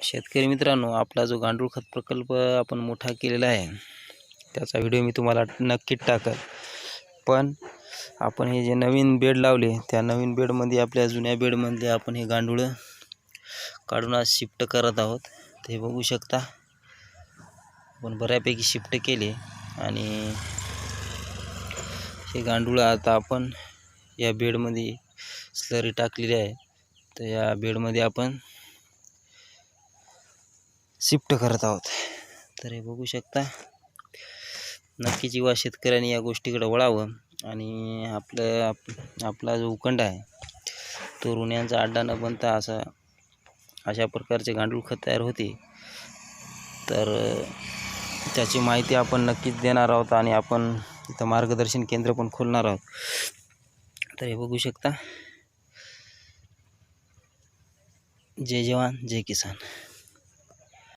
शेतकरी मित्रांनो आपला जो गांडूळ खत प्रकल्प आपण मोठा केलेला आहे त्याचा व्हिडिओ मी तुम्हाला नक्कीच टाकल. पण आपण हे जे नवीन बेड लावले त्या नवीन बेडमध्ये आपल्या जुन्या बेडमधले आपण हे गांडूळं काढून आज शिफ्ट करत आहोत. ते बघू शकता. आपण बऱ्यापैकी शिफ्ट केले आणि हे गांडूळ आता आपण या बेडमध्ये स्लरी टाकलेली आहे. तर या बेडमध्ये आपण शिफ्ट करत आहोत. तर हे बघू शकता नक्कीच युवा शेतकऱ्यांनी या गोष्टीकडे वळावं आणि आपलं आप आपला जो उकंड आहे तो ऋण्यांचा अड्डा न बनता असा अशा प्रकारचे गांडूळ खत तयार होते. तर त्याची माहिती आपण नक्कीच देणार आहोत आणि आपण इथं मार्गदर्शन केंद्र पण खोलणार आहोत. तर हे बघू शकता. जय जवान जय किसान.